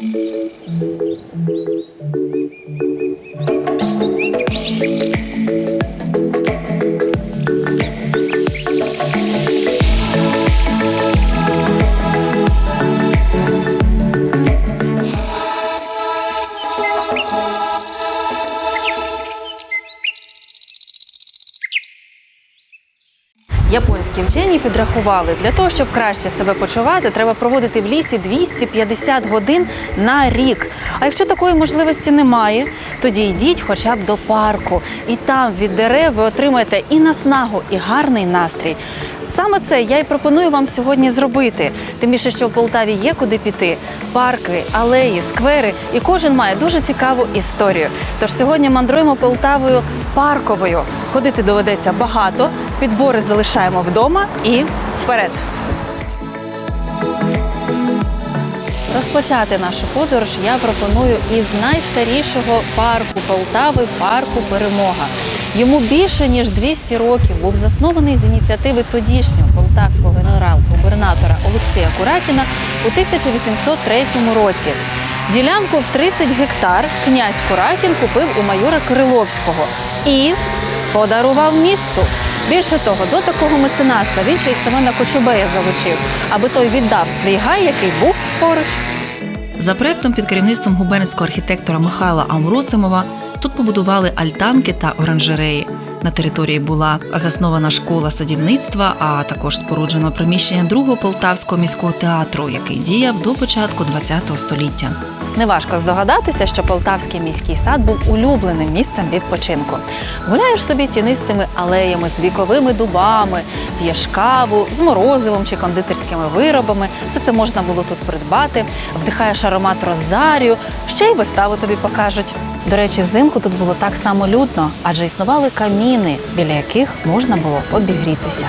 Thank you. Вчені для того, щоб краще себе почувати, треба проводити в лісі 250 годин на рік. А якщо такої можливості немає, тоді йдіть хоча б до парку. І там від дерев ви отримаєте і наснагу, і гарний настрій. Саме це я й пропоную вам сьогодні зробити. Тим більше, що в Полтаві є куди піти: парки, алеї, сквери, і кожен має дуже цікаву історію. Тож сьогодні мандруємо Полтавою парковою. Ходити доведеться багато. Підбори залишаємо вдома і вперед. Розпочати нашу подорож я пропоную із найстарішого парку Полтави парку Перемога. Йому більше ніж 200 років був заснований з ініціативи тодішнього полтавського генерал-губернатора Олексія Куракіна у 1803 році. Ділянку в 30 гектар князь Куракін купив у майора Кириловського і подарував місту. Більше того, до такого меценатства він ще й Семена Кочубея залучив, аби той віддав свій гай, який був поруч. За проектом під керівництвом губернського архітектора Михайла Амросимова тут побудували альтанки та оранжереї. На території була заснована школа садівництва, а також споруджено приміщення другого полтавського міського театру, який діяв до початку ХХ століття. Неважко здогадатися, що Полтавський міський сад був улюбленим місцем відпочинку. Гуляєш собі тінистими алеями з віковими дубами, п'єш каву з морозивом чи кондитерськими виробами. Все це можна було тут придбати, вдихаєш аромат розарію, ще й виставу тобі покажуть. До речі, взимку тут було так само людно, адже існували каміни, біля яких можна було обігрітися.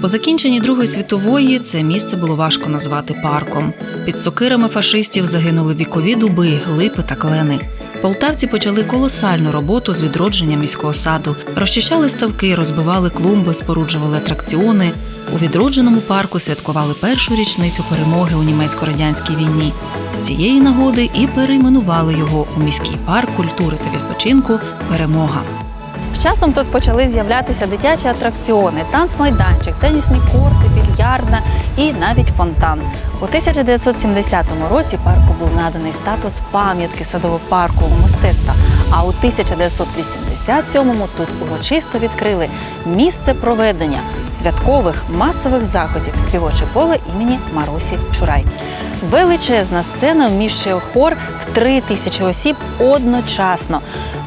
По закінченні Другої світової це місце було важко назвати парком. Під сокирами фашистів загинули вікові дуби, липи та клени. Полтавці почали колосальну роботу з відродження міського саду, розчищали ставки, розбивали клумби, споруджували атракціони. У відродженому парку святкували першу річницю перемоги у німецько-радянській війні. З цієї нагоди і перейменували його у міський парк культури та відпочинку Перемога. З часом тут почали з'являтися дитячі атракціони, танцмайданчик, тенісні корти, більярдна і навіть фонтан. У 1970 році парку був наданий статус пам'ятки садово-паркового мистецтва. А у 1987-му тут урочисто відкрили місце проведення святкових масових заходів співоче поле імені Марусі Чурай. Величезна сцена вміщує хор в три тисячі осіб одночасно.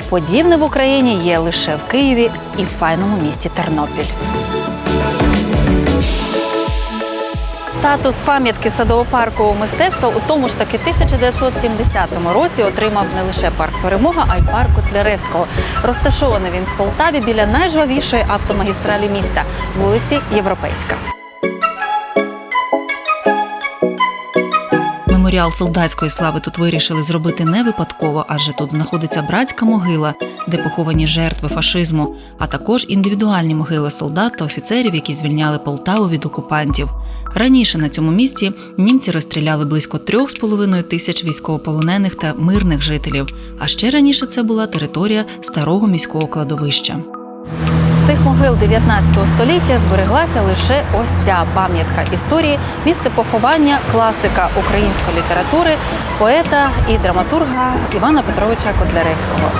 Подібне в Україні є лише в Києві і в файному місті Тернопіль. Статус пам'ятки садово-паркового мистецтва у тому ж таки 1970 році отримав не лише парк Перемога, а й парк Котляревського. Розташований він в Полтаві біля найжвавішої автомагістралі міста вулиці Європейська. Меморіал солдатської слави тут вирішили зробити не випадково, адже тут знаходиться братська могила, де поховані жертви фашизму, а також індивідуальні могили солдат та офіцерів, які звільняли Полтаву від окупантів. Раніше на цьому місці німці розстріляли близько трьох з половиною тисяч військовополонених та мирних жителів. А ще раніше це була територія старого міського кладовища. Тих могил 19 століття збереглася лише ось ця пам'ятка історії, місце поховання класика української літератури, поета і драматурга Івана Петровича Котляревського.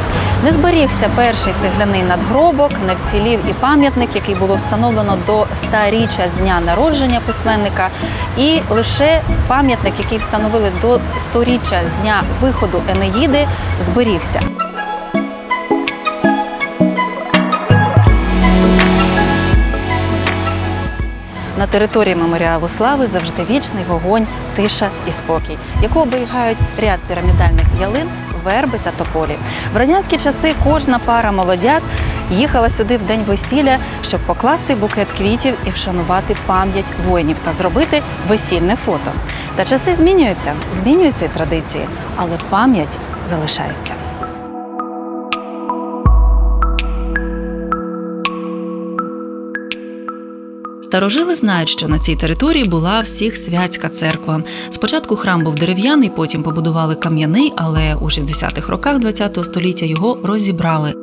Не зберігся перший цегляний надгробок, не вцілів і пам'ятник, який було встановлено до 100-річчя з дня народження письменника, і лише пам'ятник, який встановили до 100-річчя з дня виходу Енеїди, зберігся. На території меморіалу слави завжди вічний вогонь, тиша і спокій, яку оберігають ряд пірамідальних ялин, верби та тополі. В радянські часи кожна пара молодят їхала сюди в день весілля, щоб покласти букет квітів і вшанувати пам'ять воїнів та зробити весільне фото. Та часи змінюються, змінюються і традиції, але пам'ять залишається. Старожили знають, що на цій території була всіх святська церква. Спочатку храм був дерев'яний, потім побудували кам'яний, але у 60-х роках ХХ століття його розібрали.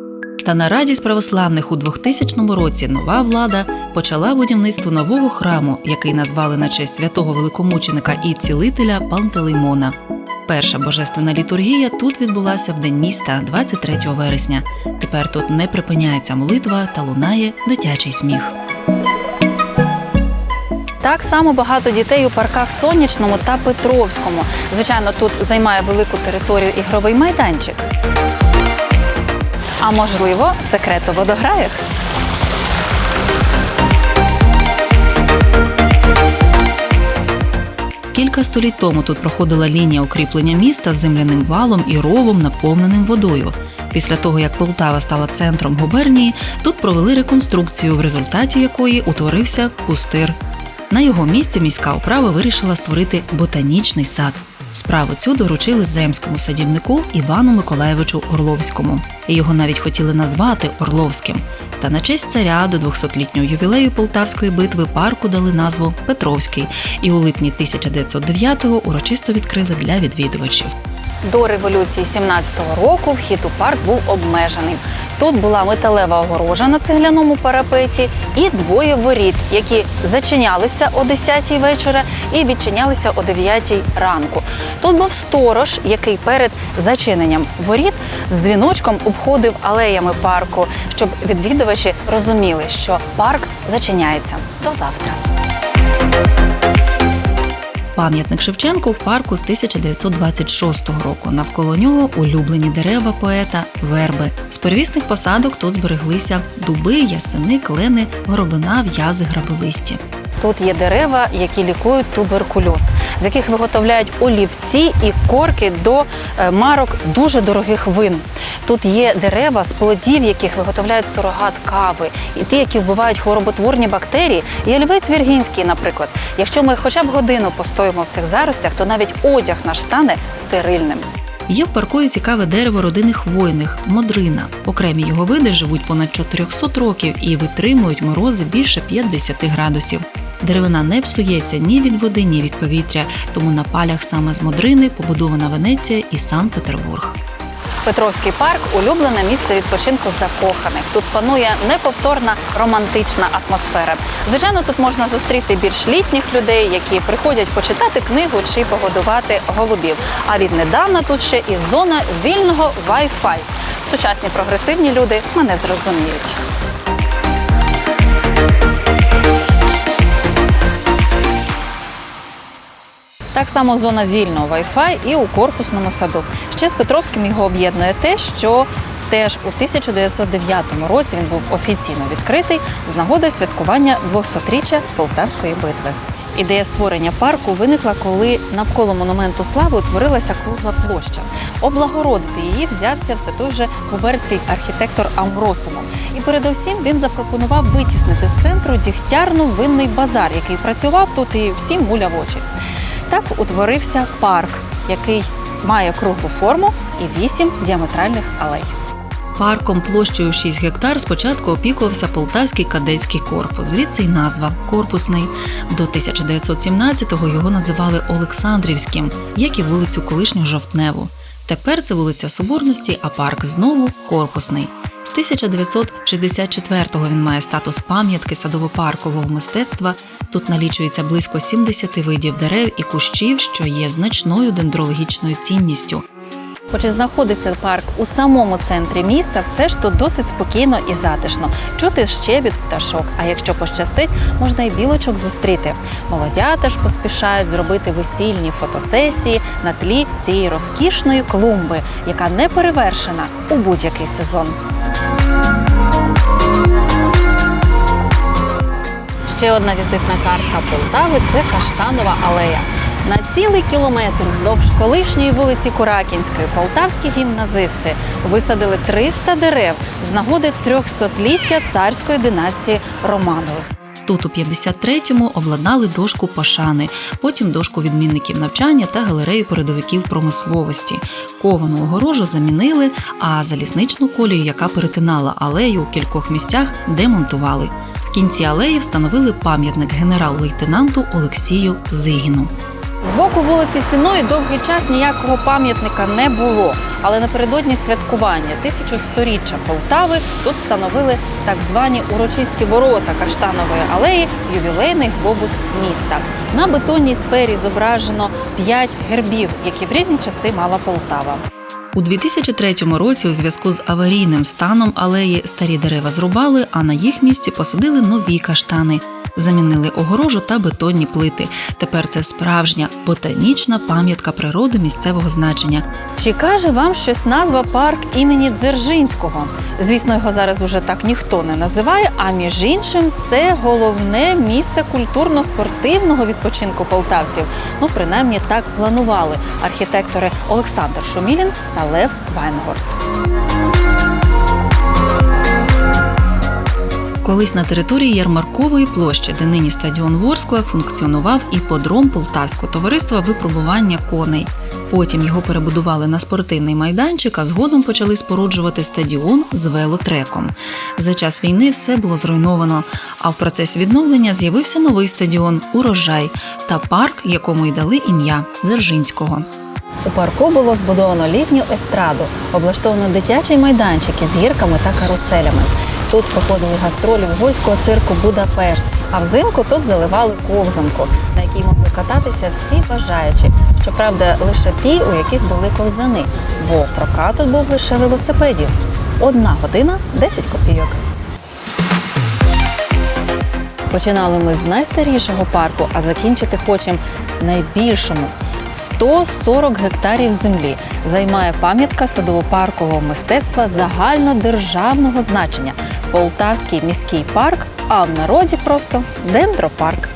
Та на радість православних у 2000 році нова влада почала будівництво нового храму, який назвали на честь святого великомученика і цілителя Пантелеймона. Перша божественна літургія тут відбулася в день міста 23 вересня. Тепер тут не припиняється молитва та лунає дитячий сміх. Так само багато дітей у парках Сонячному та Петровському. Звичайно, тут займає велику територію ігровий майданчик. А можливо, секрет у водограях. Кілька століть тому тут проходила лінія укріплення міста з земляним валом і ровом, наповненим водою. Після того, як Полтава стала центром губернії, тут провели реконструкцію, в результаті якої утворився пустир. На його місці міська управа вирішила створити ботанічний сад. Справу цю доручили земському садівнику Івану Миколаєвичу Орловському. Його навіть хотіли назвати Орловським. Та на честь царя до 200-літнього ювілею Полтавської битви парку дали назву Петровський, і у липні 1909-го урочисто відкрили для відвідувачів. До революції 17-го року вхід у парк був обмежений. Тут була металева огорожа на цегляному парапеті і двоє воріт, які зачинялися о 10-й вечора і відчинялися о 9-й ранку. Тут був сторож, який перед зачиненням воріт з дзвіночком обходив алеями парку, щоб відвідувачі розуміли, що парк зачиняється до завтра. Пам'ятник Шевченку в парку з 1926 року. Навколо нього улюблені дерева поета, верби. З первісних посадок тут збереглися дуби, ясени, клени, горобина, в'язи, граболисті. Тут є дерева, які лікують туберкульоз, з яких виготовляють олівці і корки до е, марок дуже дорогих вин. Тут є дерева, з плодів яких виготовляють сурогат кави, і ті, які вбивають хвороботворні бактерії. Є львець віргінський, наприклад. Якщо ми хоча б годину постоїмо в цих заростях, то навіть одяг наш стане стерильним. Є в парку і цікаве дерево родини хвойних модрина. Окремі його види живуть понад 400 років і витримують морози більше 50 градусів. Деревина не псується ні від води, ні від повітря, тому на палях саме з модрини побудована Венеція і Санкт-Петербург. Петровський парк улюблене місце відпочинку закоханих. Тут панує неповторна романтична атмосфера. Звичайно, тут можна зустріти більш літніх людей, які приходять почитати книгу чи погодувати голубів. А віднедавна тут ще і зона вільного Wi-Fi. Сучасні прогресивні люди мене зрозуміють. Так само зона вільного Wi-Fi і у корпусному саду. Ще з Петровським його об'єднує те, що теж у 1909 році він був офіційно відкритий з нагоди святкування 200-річчя Полтавської битви. Ідея створення парку виникла, коли навколо монументу слави утворилася кругла площа. Облагородити її взявся все той же губернський архітектор Амбросимов. І передусім він запропонував витіснити з центру дігтярно-винний базар, який працював тут і всім гуляв очі. Так утворився парк, який має круглу форму і вісім діаметральних алей. Парком площею в 6 гектар спочатку опікувався Полтавський кадетський корпус. Звідси й назва корпусний. До 1917-го його називали Олександрівським, як і вулицю колишню Жовтневу. Тепер це вулиця Соборності, а парк знову корпусний. З 1964-го він має статус пам'ятки садово-паркового мистецтва. Тут налічується близько 70 видів дерев і кущів, що є значною дендрологічною цінністю. Хоч і знаходиться парк у самому центрі міста, все ж тут досить спокійно і затишно. Чути щебіт пташок. А якщо пощастить, можна і білочок зустріти. Молодята ж поспішають зробити весільні фотосесії на тлі цієї розкішної клумби, яка не перевершена у будь-який сезон. Ще одна візитна картка Полтави це Каштанова алея. На цілий кілометр вздовж колишньої вулиці Куракінської полтавські гімназисти висадили 300 дерев з нагоди 300-ліття царської династії Романових. Тут у 53-му обладнали дошку пошани, потім дошку відмінників навчання та галерею передовиків промисловості. Ковану огорожу замінили, а залізничну колію, яка перетинала алею у кількох місцях, демонтували. В кінці алеї встановили пам'ятник генерал-лейтенанту Олексію Зигіну. З боку вулиці Сіної довгий час ніякого пам'ятника не було. Але напередодні святкування 1100-річчя Полтави тут встановили так звані урочисті ворота Каштанової алеї, ювілейний глобус міста. На бетонній сфері зображено п'ять гербів, які в різні часи мала Полтава. У 2003 році у зв'язку з аварійним станом алеї старі дерева зрубали, а на їх місці посадили нові каштани. Замінили огорожу та бетонні плити. Тепер це справжня ботанічна пам'ятка природи місцевого значення. Чи каже вам щось назва парк імені Дзержинського? Звісно, його зараз уже так ніхто не називає. А між іншим, це головне місце культурно-спортивного відпочинку полтавців. Ну, принаймні, так планували архітектори Олександр Шумілін та Лев Вайнгорд. Колись на території Ярмаркової площі, де нині стадіон Ворскла, функціонував іподром Полтавського товариства випробування коней. Потім його перебудували на спортивний майданчик, а згодом почали споруджувати стадіон з велотреком. За час війни все було зруйновано. А в процесі відновлення з'явився новий стадіон Урожай та парк, якому й дали ім'я Дзержинського. У парку було збудовано літню естраду, облаштовано дитячий майданчик із гірками та каруселями. Тут проходили гастролі угорського цирку Будапешт, а взимку тут заливали ковзанку, на якій могли кататися всі бажаючі. Щоправда, лише ті, у яких були ковзани, бо прокат тут був лише велосипедів. Одна година 10 копійок. Починали ми з найстарішого парку, а закінчити хочемо найбільшому. 140 гектарів землі займає пам'ятка садово-паркового мистецтва загальнодержавного значення Полтавський міський парк, а в народі просто дендропарк.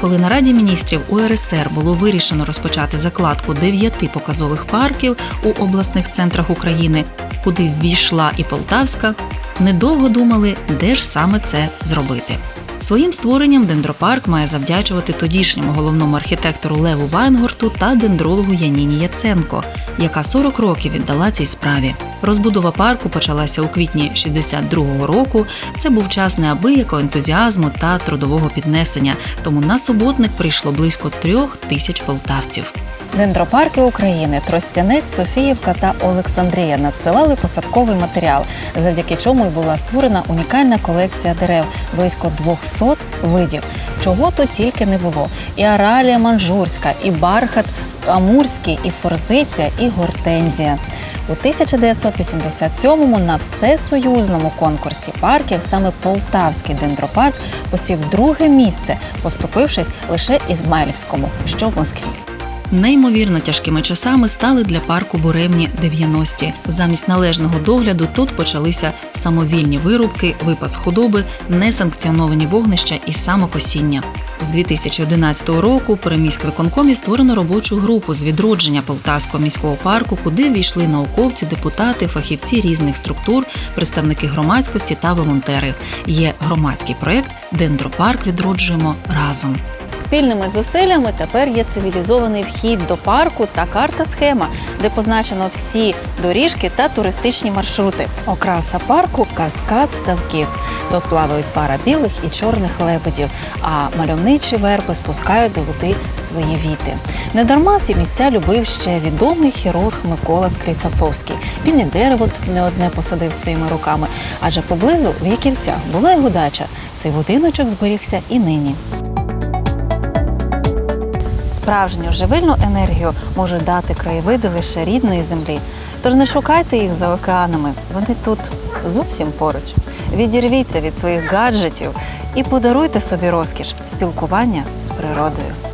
Коли на Раді міністрів УРСР було вирішено розпочати закладку дев'яти показових парків у обласних центрах України, куди ввійшла і Полтавська, недовго думали, де ж саме це зробити. Своїм створенням дендропарк має завдячувати тодішньому головному архітектору Леву Вайнгорту та дендрологу Яніні Яценко, яка 40 років віддала цій справі. Розбудова парку почалася у квітні 62-го року. Це був час неабиякого ентузіазму та трудового піднесення. Тому на суботник прийшло близько трьох тисяч полтавців. Дендропарки України, Тростянець, Софіївка та Олександрія надсилали посадковий матеріал, завдяки чому й була створена унікальна колекція дерев близько 200 видів. Чого тут тільки не було: і аралія манжурська, і бархат амурський, і форзиція, і гортензія. У 1987-му на всесоюзному конкурсі парків саме Полтавський дендропарк посів друге місце, поступившись лише Ізмайлівському, що в Москві. Неймовірно тяжкими часами стали для парку буремні 90-ті. Замість належного догляду тут почалися самовільні вирубки, випас худоби, несанкціоновані вогнища і самокосіння. З 2011 року при міськвиконкомі створено робочу групу з відродження Полтавського міського парку, куди ввійшли науковці, депутати, фахівці різних структур, представники громадськості та волонтери. Є громадський проект Дендропарк відроджуємо разом. Спільними зусиллями тепер є цивілізований вхід до парку та карта-схема, де позначено всі доріжки та туристичні маршрути. Окраса парку каскад ставків. Тут плавають пара білих і чорних лебедів, а мальовничі верби спускають до води свої віти. Недарма ці місця любив ще відомий хірург Микола Скліфасовський. Він і дерево тут не одне посадив своїми руками, адже поблизу в Яківцях була його дача. Цей будиночок зберігся і нині. Справжню живильну енергію можуть дати краєвиди лише рідної землі. Тож не шукайте їх за океанами, вони тут зовсім поруч. Відірвіться від своїх гаджетів і подаруйте собі розкіш спілкування з природою.